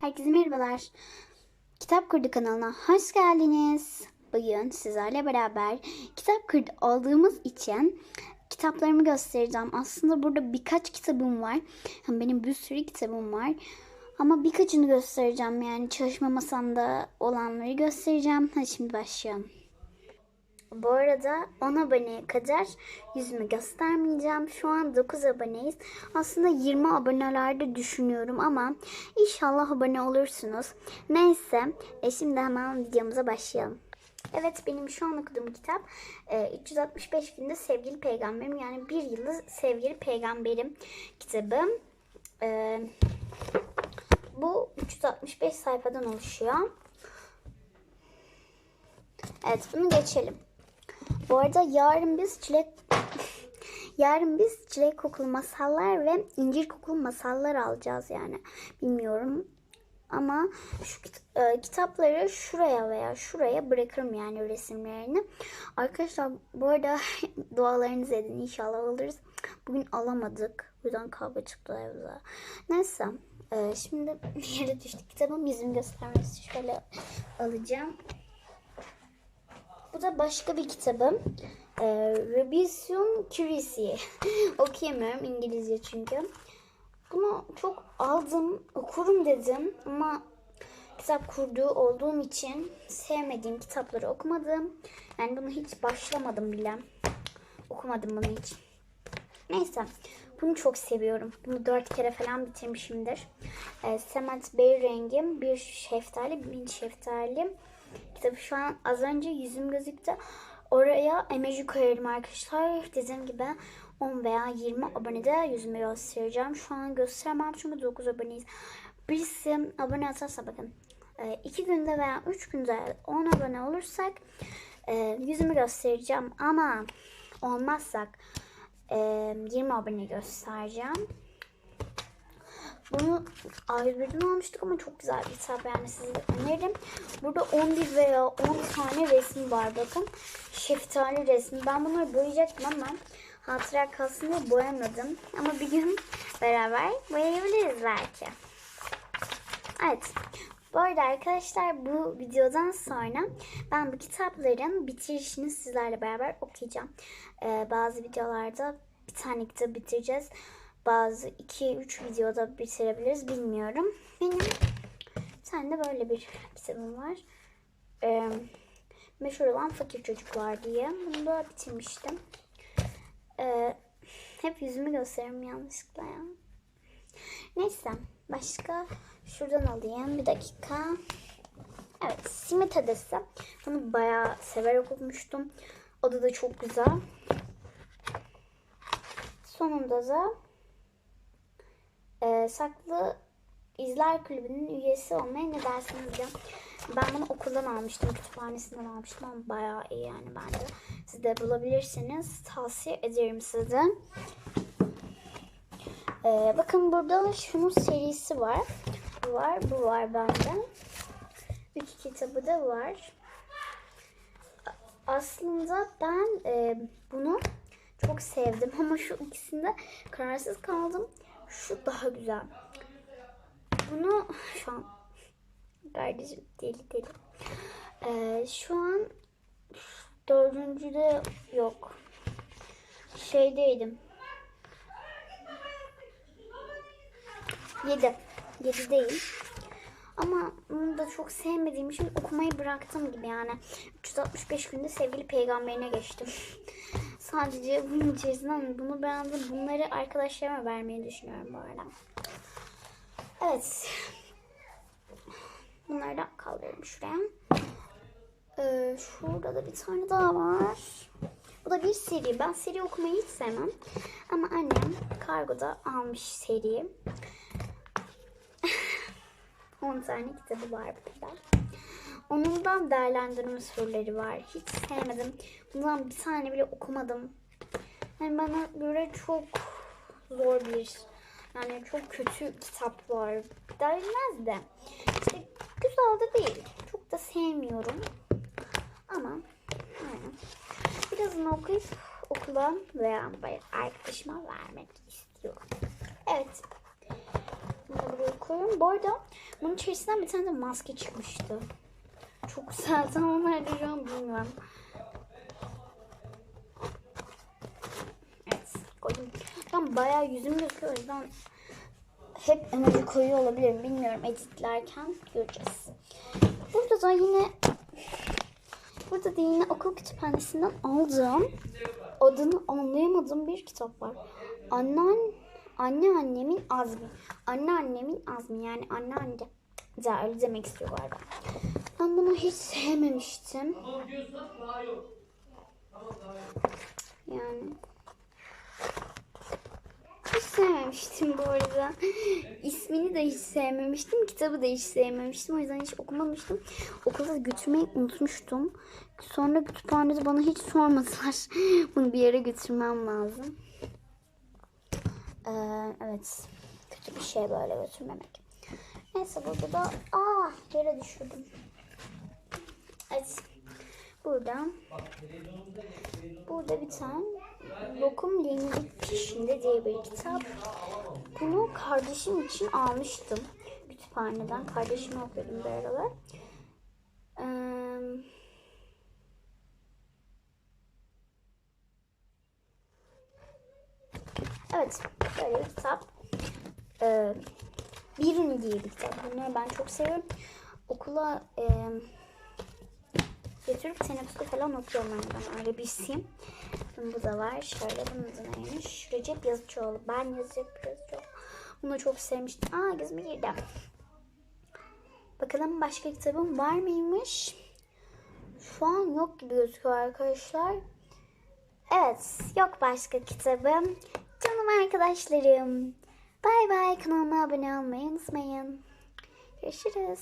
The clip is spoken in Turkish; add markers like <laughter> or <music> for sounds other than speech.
Herkese merhabalar. Kitap Kurdu kanalına hoş geldiniz. Bugün sizlerle beraber kitap kurdu olduğumuz için kitaplarımı göstereceğim. Aslında burada birkaç kitabım var. Benim bir sürü kitabım var. Ama birkaçını göstereceğim. Yani çalışma masamda olanları göstereceğim. Hadi şimdi başlayalım. Bu arada 10 aboneye kadar yüzümü göstermeyeceğim. Şu an 9 aboneyiz. Aslında 20 abonelerde düşünüyorum ama inşallah abone olursunuz. Neyse e şimdi hemen videomuza başlayalım. Evet benim şu an okuduğum kitap e, 365 günde sevgili peygamberim yani bir yılda sevgili peygamberim kitabı. E, bu 365 sayfadan oluşuyor. Evet bunu geçelim. Bu arada yarın biz çilek <laughs> yarın biz çilek kokulu masallar ve incir kokulu masallar alacağız yani. Bilmiyorum. Ama şu e, kitapları şuraya veya şuraya bırakırım yani resimlerini. Arkadaşlar bu arada <laughs> dualarınızı edin inşallah alırız. Bugün alamadık. Bu yüzden kavga çıktı evde. Neyse. e, şimdi <laughs> yere düştü kitabım yüzümü göstermesi şöyle alacağım. Bu da başka bir kitabım. Ee, Revision Curiosity. <laughs> Okuyamıyorum İngilizce çünkü. Bunu çok aldım, okurum dedim ama kitap kurduğu olduğum için sevmediğim kitapları okumadım. Yani bunu hiç başlamadım bile. Okumadım bunu hiç. Neyse. Bunu çok seviyorum. Bunu dört kere falan bitirmişimdir. Ee, Semat Bey rengim. Bir şeftali, bir şeftali. Kitabı şu an az önce yüzüm gözüktü. Oraya emoji koyarım arkadaşlar. Dediğim gibi 10 veya 20 abonede yüzümü göstereceğim. Şu an gösteremem çünkü 9 aboneyiz. Birisi abone atarsa bakın. 2 günde veya 3 günde 10 abone olursak e, yüzümü göstereceğim. Ama olmazsak e, 20 abone göstereceğim. Bunu A101'den almıştık ama çok güzel bir kitap yani size öneririm. Burada 11 veya 10 tane resim var bakın. Şeftali resmi. Ben bunları boyayacaktım ama hatıra kalsın diye boyamadım. Ama bir gün beraber boyayabiliriz belki. Evet. Bu arada arkadaşlar bu videodan sonra ben bu kitapların bitirişini sizlerle beraber okuyacağım. Ee, bazı videolarda bir tane kitap bitireceğiz. Bazı 2-3 videoda bitirebiliriz bilmiyorum. Benim tane de böyle bir kitabım var. Ee, meşhur olan Fakir Çocuklar diye. Bunu da bitirmiştim. Ee, hep yüzümü gösteririm yanlışlıkla ya. Neyse. Başka şuradan alayım. Bir dakika. Evet. Simit Adası. Bunu bayağı severek okumuştum. Adı da çok güzel. Sonunda da e, Saklı İzler Kulübü'nün üyesi olmaya ne dersiniz diye. Ben bunu okuldan almıştım. Kütüphanesinden almıştım ama bayağı iyi yani bence. Siz de bulabilirseniz tavsiye ederim size. Ee, bakın burada şunun serisi var. Bu var, bu var bende. Üç kitabı da var. Aslında ben e, bunu çok sevdim <laughs> ama şu ikisinde kararsız kaldım. Şu daha güzel. Bunu şu an kardeşim deli deli. Ee, şu an dördüncüde yok. Şeydeydim. Yedi. Yedi değil. Ama bunu da çok sevmediğim için okumayı bıraktım gibi yani. 365 günde sevgili peygamberine geçtim. Sadece bunun içerisinden bunu beğendim. Bunları arkadaşlarıma vermeyi düşünüyorum bu arada. Evet. Bunları da kaldırıyorum şuraya. Ee, şurada da bir tane daha var. Bu da bir seri. Ben seri okumayı hiç sevmem. Ama annem kargoda almış seri. 10 <laughs> tane kitabı var burada. Onun değerlendirme soruları var. Hiç sevmedim. Bundan bir tane bile okumadım. Yani bana göre çok zor bir yani çok kötü kitaplar denmez de işte güzel de değil. Çok da sevmiyorum. Ama yani birazını okuyup okula veya arkadaşıma vermek istiyorum. Evet. Bunu buraya koy- koyuyorum. Bu arada bunun içerisinden bir tane de maske çıkmıştı. Çok güzel. Tam onu nerede şu an bilmiyorum. Evet koydum. Ben bayağı yüzüm gözüküyor. O yüzden hep emoji koyuyor olabilirim. Bilmiyorum editlerken göreceğiz. Burada da yine burada da yine okul kütüphanesinden aldığım adını anlayamadığım bir kitap var. Annean, anneannemin azmi. Anneannemin azmi yani anneanne de öyle demek istiyor galiba. Ben bunu hiç sevmemiştim. Yani hiç sevmemiştim bu arada. İsmini de hiç sevmemiştim. Kitabı da hiç sevmemiştim. O yüzden hiç okumamıştım. Okula götürmeyi unutmuştum. Sonra kütüphanede bana hiç sormadılar. <laughs> Bunu bir yere götürmem lazım. Ee, evet. Kötü bir şey böyle götürmemek. Neyse burada da aa yere düşürdüm. Evet. Burada burada bir tane Lokum Yenilik Peşinde diye bir kitap. Bunu kardeşim için almıştım kütüphaneden. Kardeşime okuyordum bir aralar. Ee, evet, böyle bir kitap. Ee, Birini diye bir kitap. Bunları ben çok seviyorum. Okula e, götürüp teneffüste falan okuyorum yani ben öyle birisiyim. Bu da var. Şöyle bunun adı neymiş? Recep Yazıcıoğlu. Ben Recep Yazıcıoğlu. Bunu çok sevmiştim. Aa gözüme girdi. Bakalım başka kitabım var mıymış? Şu an yok gibi gözüküyor arkadaşlar. Evet yok başka kitabım. Canım arkadaşlarım. Bay bay kanalıma abone olmayı unutmayın. Görüşürüz.